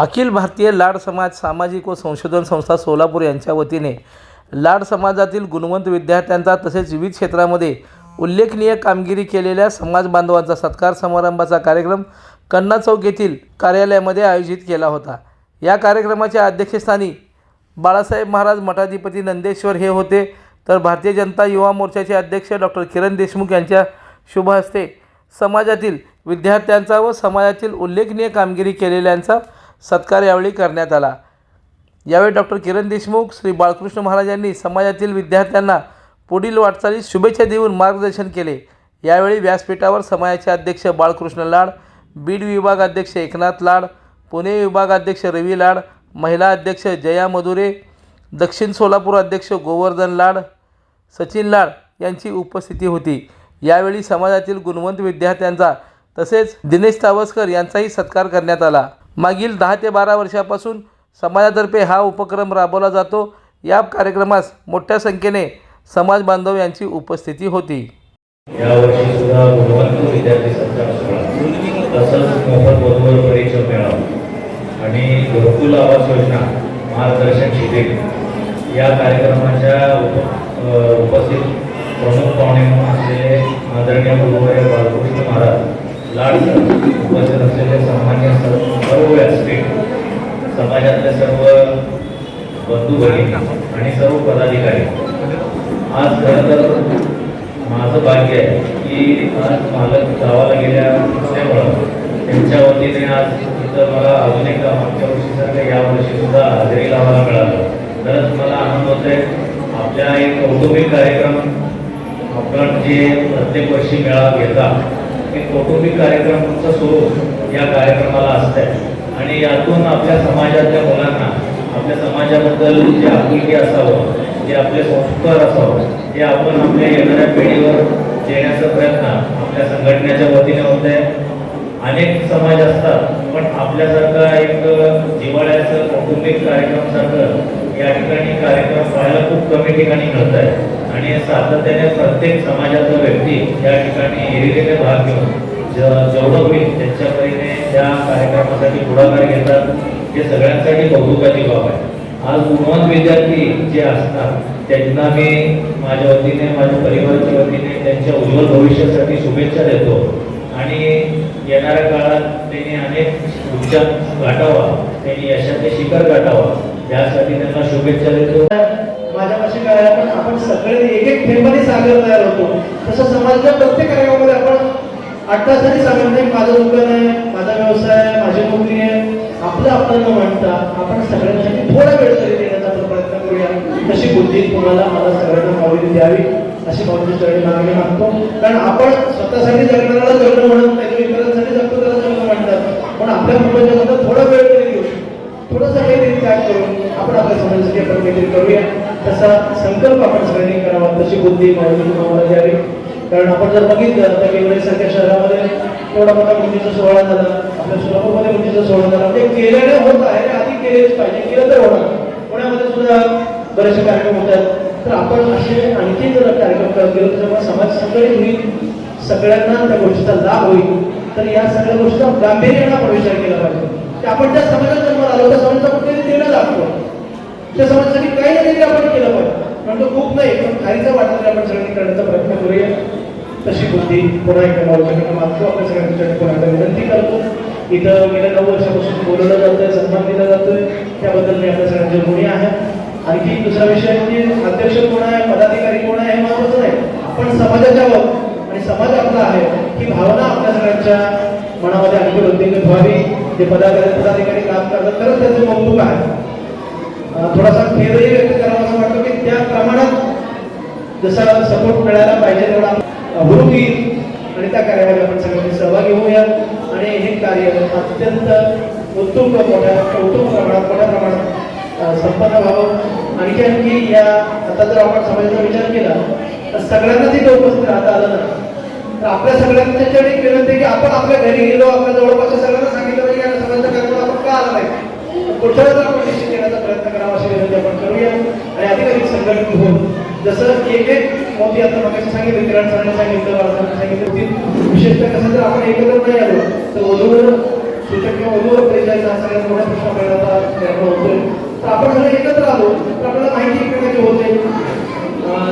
अखिल भारतीय लाड समाज सामाजिक व संशोधन संस्था सोलापूर यांच्या वतीने लाड समाजातील गुणवंत विद्यार्थ्यांचा तसेच विविध क्षेत्रामध्ये उल्लेखनीय कामगिरी केलेल्या समाज बांधवांचा सत्कार समारंभाचा कार्यक्रम कन्ना चौक येथील कार्यालयामध्ये आयोजित केला होता. या कार्यक्रमाच्या अध्यक्षस्थानी बाळासाहेब महाराज मठाधिपती नंदेश्वर हे होते. तर भारतीय जनता युवा मोर्चाचे अध्यक्ष डॉक्टर किरण देशमुख यांच्या शुभ हस्ते समाजातील विद्यार्थ्यांचा व समाजातील उल्लेखनीय कामगिरी केलेल्यांचा सत्कार यावेळी करण्यात आला. यावेळी डॉक्टर किरण देशमुख श्री बाळकृष्ण महाराज यांनी समाजातील विद्यार्थ्यांना पुढील वाटचालीस शुभेच्छा देऊन मार्गदर्शन केले. यावेळी व्यासपीठावर समाजाचे अध्यक्ष बाळकृष्ण लाड बीड विभाग अध्यक्ष एकनाथ लाड पुणे विभाग अध्यक्ष रवी लाड महिला अध्यक्ष जया मधुरे दक्षिण सोलापूर अध्यक्ष गोवर्धन लाड सचिन लाड यांची उपस्थिती होती. यावेळी समाजातील गुणवंत विद्यार्थ्यांचा तसेच दिनेश तावस्कर यांचाही सत्कार करण्यात आला. मागील दहा ते बारा वर्षापासून समाजातर्फे हा उपक्रम राबवला जातो. या कार्यक्रमास मोठ्या संख्येने समाज बांधव यांची उपस्थिती होती. यावर्षी सुद्धा विद्यार्थी सत्कार सोहळा तसंच मोफत बरोबर परीक्षा मेळावा आणि घरकुल आवास योजना मार्गदर्शन शिबिर या कार्यक्रमाच्या उप उपस्थित प्रमुख पाहुणे म्हणून असलेले आदरणीय गुरुवर्य बालकृष्ण महाराज लाड उपस्थित असलेले सामान्य सर्व सर्व व्यासपीठ समाजातले सर्व बंधू भगिनी आणि सर्व पदाधिकारी. आज खरं तर माझं भाग्य आहे की आज मालक गावाला गेल्या असल्यामुळं त्यांच्या वतीने आज इथं मला अजून एकदा मागच्या वर्षीसारखं या वर्षीसुद्धा हजेरी लावायला मिळालं. तरच मला आनंद होतोय. आपल्या एक कौटुंबिक कार्यक्रम आपण जे प्रत्येक वर्षी मेळावा घेता. एक कौटुंबिक कार्यक्रम स्वरूप या कार्यक्रमाला असतंय. आणि यातून आपल्या समाजातल्या मुलांना आपल्या समाजाबद्दल जे आपुलकी असावं जे आपले संस्कार असावं ते आपण आपल्या येणाऱ्या पिढीवर देण्याचा प्रयत्न आपल्या संघटनेच्या वतीने होत आहे. अनेक समाज असतात पण आपल्यासारखा एक जिवाळ्याचं कौटुंबिक कार्यक्रम सारखं या ठिकाणी कार्यक्रम पाहायला खूप कमी ठिकाणी मिळत आहे. आणि सातत्याने प्रत्येक समाजाचा व्यक्ती या ठिकाणी हिरिरीने भाग घेऊन ज- जेवढं होईल त्यांच्या त्या कार्यक्रमासाठी पुढाकार घेतात. हे सगळ्यांसाठी कौतुकाची बाब आहे. आज गुणवंत विद्यार्थी जे असतात त्यांना मी माझ्या वतीने माझ्या परिवाराच्या वतीने त्यांच्या उज्ज्वल भविष्यासाठी शुभेच्छा देतो. आणि येणाऱ्या काळात त्यांनी अनेक उच्चार गाठावा त्यांनी यशाचे शिखर गाठावा यासाठी त्यांना शुभेच्छा देतो. माझ्यापाशी काय आपण सगळे एक एक फेरमध्ये सागर तयार होतो. तसं समाजाच्या प्रत्येक कार्यक्रमामध्ये आपण अट्टासाठी सांगत नाही माझं दुकान आहे माझा व्यवसाय आहे माझी नोकरी आहे. आपलं आपलं न म्हणता आपण सगळ्यांसाठी थोडा वेळ तरी देण्याचा आपण प्रयत्न करूया. तशी बुद्धी तुम्हाला मला सगळ्यांना मावली द्यावी अशी माऊली चरणी मागणी मागतो. कारण आपण स्वतःसाठी जगणाऱ्याला जगणं म्हणत नाही इतरांसाठी जगतो त्याला जगणं म्हणतात. पण आपल्या कुटुंबाच्या थोडा वेळ तरी देऊ शकतो. थोडंसं काहीतरी त्याग करून आपण आपल्या समाजासाठी आपण काहीतरी करूया. तसा संकल्प आपण सगळ्यांनी करावा तशी बुद्धी मावली तुम्हाला द्यावी. कारण आपण जर बघितलं तर सारख्या शहरामध्ये एवढा मोठा मुलीचा सोहळा झाला. आपल्या सोलापूरमध्ये मुलीचा सोहळा झाला. म्हणजे केलेलं होत आहे आधी केलेच पाहिजे. केलं तर होणार. पुण्यामध्ये सुद्धा बरेचसे कार्यक्रम होतात तर आपण असे आणखी जर कार्यक्रम करत गेलो त्याच्यामुळे समाज संघटित होईल सगळ्यांना त्या गोष्टीचा लाभ होईल तर या सगळ्या गोष्टीचा गांभीर्याने आपण विचार केला पाहिजे. की आपण त्या समाजात जन्माला आलो त्या समाजाचा कुठेतरी काहीतरी देणं लागतो त्या समाजासाठी काही ना काही आपण केलं पाहिजे. पण तो खूप नाही पण खालीचा वाटत आपण सगळ्यांनी करण्याचा प्रयत्न करूया. तशी बुद्धी पुन्हा एकदा मावळच्या मागतो आपल्या सगळ्यांच्या पुन्हा विनंती करतो. इथं गेल्या नऊ वर्षापासून बोलवलं जातंय सन्मान दिला जातोय त्याबद्दल मी आपल्या सगळ्यांचे ऋणी आहे. आणखी दुसरा विषय म्हणजे अध्यक्ष कोण आहे पदाधिकारी कोण आहे हे महत्वाचं नाही. आपण समाजाच्या आहोत आणि समाज आपला आहे ही भावना आपल्या सगळ्यांच्या मनामध्ये आणखी वृद्धिंगत व्हावी जे पदाधिकारी पदाधिकारी काम करतात तरच त्याचं कौतुक आहे थोडासा खेदही व्यक्त करावा असं वाटतं की त्या प्रमाणात जसा सपोर्ट मिळायला पाहिजे तेवढा हुरूप येईल. आणि त्या कार्यामध्ये आपण सगळ्यांनी सहभागी होऊया आणि हे कार्य अत्यंत उत्तुंग मोठ्या कौतुक प्रमाणात मोठ्या प्रमाणात संपन्न व्हावं. आणखी आणखी या आता जर आपण समाजाचा विचार केला तर सगळ्यांना तिथे उपस्थित राहता आलं ना तर आपल्या सगळ्यांच्याकडे एक विनंती की आपण आपल्या घरी गेलो आपल्या जवळपासच्या सगळ्यांना सांगितलं पाहिजे की समाजाच्या आपण का आला नाही? कुठं वेळेला आपण निश्चित येण्याचा प्रयत्न करावा अशी विनंती आपण करूया आणि अधिकाधिक संघटित होऊन जसं एक एक मोदी आता मगाशी सांगितलं किरण सरांनी सांगितलं बाळासाहेबांनी सांगितलं की विशेषतः कसं जर आपण एकत्र नाही आलो तर वधूवर सूचक किंवा वधूवर परिचयाचा हा सगळ्यात मोठा प्रश्न आपल्याला आता निर्माण होतोय. तर आपण जर एकत्र आलो तर आपल्याला माहिती एकमेकांची होते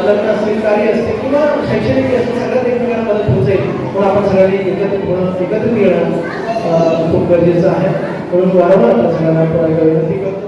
लग्न असतील कार्य असतील किंवा शैक्षणिक असतील सगळ्यात एकमेकांना मदत होते जाईल. म्हणून आपण सगळ्यांनी एकत्र होणं एकत्र येणं खूप गरजेचं आहे. म्हणून वारंवार सगळ्यांना पुन्हा विनंती करतो